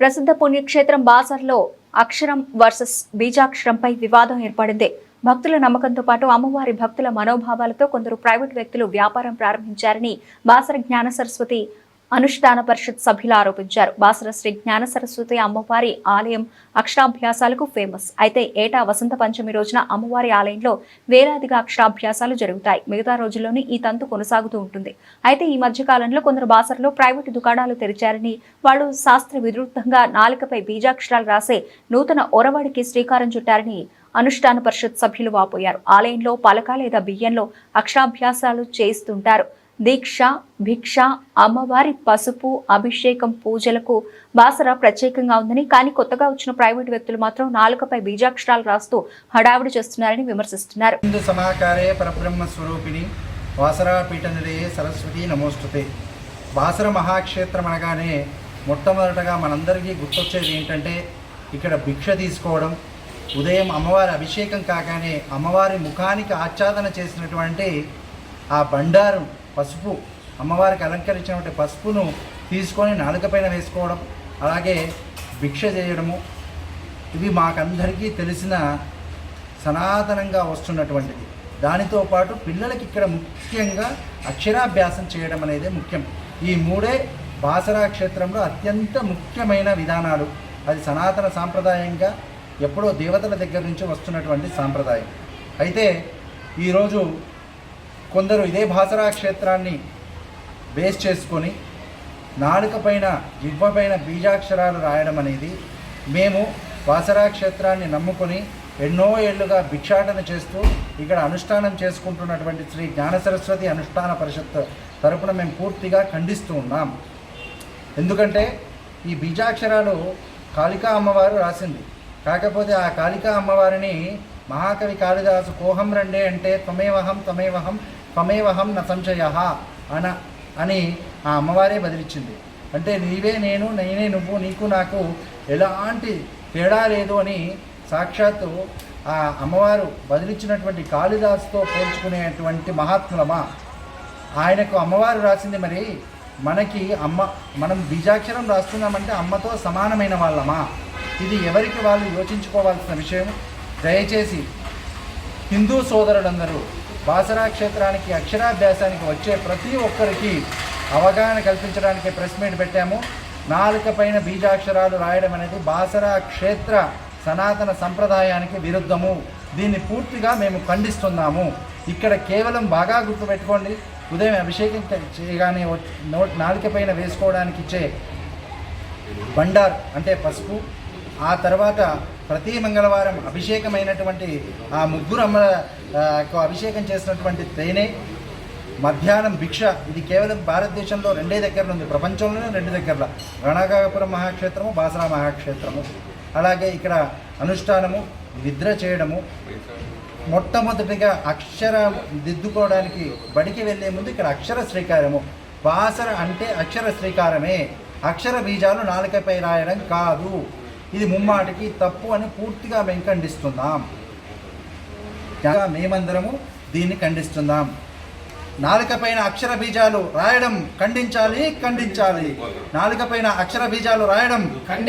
ప్రసిద్ధ పుణ్యక్షేత్రం బాసర్లో అక్షరం వర్సెస్ బీజాక్షరంపై వివాదం ఏర్పడింది. భక్తుల నమ్మకంతో పాటు అమ్మవారి భక్తుల మనోభావాలతో కొందరు ప్రైవేట్ వ్యక్తులు వ్యాపారం ప్రారంభించారని బాసర జ్ఞాన సరస్వతి అనుష్ఠాన పరిషత్ సభ్యులు ఆరోపించారు. బాసర శ్రీ జ్ఞాన సరస్వతి అమ్మవారి ఆలయం అక్షరాభ్యాసాలకు ఫేమస్. అయితే ఏటా వసంత పంచమి రోజున అమ్మవారి ఆలయంలో వేలాదిగా అక్షరాభ్యాసాలు జరుగుతాయి. మిగతా రోజుల్లోనే ఈ తంతు కొనసాగుతూ ఉంటుంది. అయితే ఈ మధ్య కాలంలో కొందరు బాసరలో ప్రైవేటు దుకాణాలు తెరిచారని వాళ్ళు శాస్త్ర విరుద్ధంగా నాలుకపై బీజాక్షరాలు రాసే నూతన ఒరవడికి శ్రీకారం చుట్టారని అనుష్ఠాన పరిషత్ సభ్యులు వాపోయారు. ఆలయంలో పలక లేదా బియ్యంలో అక్షరాభ్యాసాలు చేస్తుంటారు దీక్ష భిక్ష అమ్మవారి పసుపు అభిషేకం పూజలకు బాసర ప్రత్యేకంగా ఉందని కానీ కొత్తగా వచ్చిన ప్రైవేటు వ్యక్తులు మాత్రం నాలుకపై బీజాక్షరాలు రాస్తూ హడావిడి చేస్తున్నారని విమర్శిస్తున్నారు. హిందూ సమాకారే పరబ్రహ్మ స్వరూపిణి వాసరాపీఠ నిలయే సరస్వతి నమోస్తుతే. బాసర మహాక్షేత్రం అనగానే మొట్టమొదటగా మనందరికీ గుర్తొచ్చేది ఏంటంటే ఇక్కడ భిక్ష తీసుకోవడం ఉదయం అమ్మవారి అభిషేకం కాగానే అమ్మవారి ముఖానికి ఆచ్ఛాదన చేసినటువంటి ఆ బండారం పసుపు అమ్మవారికి అలంకరించినటువంటి పసుపును తీసుకొని నాలుకపైన వేసుకోవడం అలాగే భిక్ష చేయడము. ఇవి మాకందరికీ తెలిసిన సనాతనంగా వస్తున్నటువంటిది. దానితో పాటు పిల్లలకి ఇక్కడ ముఖ్యంగా అక్షరాభ్యాసం చేయడం అనేది ముఖ్యం. ఈ మూడే బాసరా క్షేత్రంలో అత్యంత ముఖ్యమైన విధానాలు. అది సనాతన సాంప్రదాయంగా ఎప్పుడో దేవతల దగ్గర నుంచి వస్తున్నటువంటి సాంప్రదాయం. అయితే ఈరోజు కొందరు ఇదే భాసరా క్షేత్రాన్ని బేస్ చేసుకొని నాలుక పైన జివ్వ పైన బీజాక్షరాలు రాయడం అనేది మేము బాసరా క్షేత్రాన్ని నమ్ముకొని ఎన్నో ఏళ్ళుగా భిక్షాటన చేస్తూ ఇక్కడ అనుష్ఠానం చేసుకుంటున్నటువంటి శ్రీ జ్ఞాన సరస్వతి అనుష్ఠాన పరిషత్ తరపున మేము పూర్తిగా ఖండిస్తూ ఉన్నాం. ఎందుకంటే ఈ బీజాక్షరాలు కాళికా అమ్మవారు రాసింది. కాకపోతే ఆ కాళికా అమ్మవారిని మహాకవి కాళిదాసు కోహం రండే అంటే త్వమేవహం త్వమేవహం త్వమేవహం న సంశయ అన అని ఆ అమ్మవారే బదిలిచ్చింది. అంటే నీవే నేను నేనే నువ్వు నీకు నాకు ఎలాంటి తేడా లేదు అని సాక్షాత్తు ఆ అమ్మవారు బదిలిచ్చినటువంటి కాళిదాసుతో పోల్చుకునేటువంటి మహాత్ములమా? ఆయనకు అమ్మవారు రాసింది మరి మనకి అమ్మ మనం బీజాక్షరం రాస్తున్నామంటే అమ్మతో సమానమైన వాళ్ళమా? ఇది ఎవరికి వాళ్ళు యోచించుకోవాల్సిన విషయం దయచేసి హిందూ సోదరులందరూ బాసరా క్షేత్రానికి అక్షరాభ్యాసానికి వచ్చే ప్రతి ఒక్కరికి అవగాహన కల్పించడానికి ప్రెస్ మీట్ పెట్టాము. నాలుక పైన బీజాక్షరాలు రాయడం అనేది బాసరా క్షేత్ర సనాతన సంప్రదాయానికి విరుద్ధము. దీన్ని పూర్తిగా మేము ఖండిస్తున్నాము. ఇక్కడ కేవలం బాగా గుర్తుపెట్టుకోండి ఉదయం అభిషేకం చేయగానే నోట్ నాలుక పైన వేసుకోవడానికి ఇచ్చే బండార్ అంటే పసుపు ఆ తర్వాత ప్రతి మంగళవారం అభిషేకమైనటువంటి ఆ ముగ్గురు అమ్మ అభిషేకం చేసినటువంటి తేనె మధ్యాహ్నం భిక్ష ఇది కేవలం భారతదేశంలో రెండే దగ్గరలో ఉంది. ప్రపంచంలోనే రెండు దగ్గరలో. రణగాపురం మహాక్షేత్రము బాసరా మహాక్షేత్రము. అలాగే ఇక్కడ అనుష్ఠానము నిద్ర చేయడము. మొట్టమొదటిగా అక్షర దిద్దుకోవడానికి బడికి వెళ్ళే ముందు ఇక్కడ అక్షర శ్రీకారము. బాసర అంటే అక్షర శ్రీకారమే. అక్షర బీజాలు నాలుకపై రాయడం కాదు. ఇది ముమ్మాటికి తప్పు అని పూర్తిగా మేము ఖండిస్తున్నాం. మేమందరము దీన్ని ఖండిస్తున్నాం. నాలుక పైన అక్షర బీజాలు రాయడం ఖండించాలి ఖండించాలి. నాలుక పైన అక్షర బీజాలు రాయడం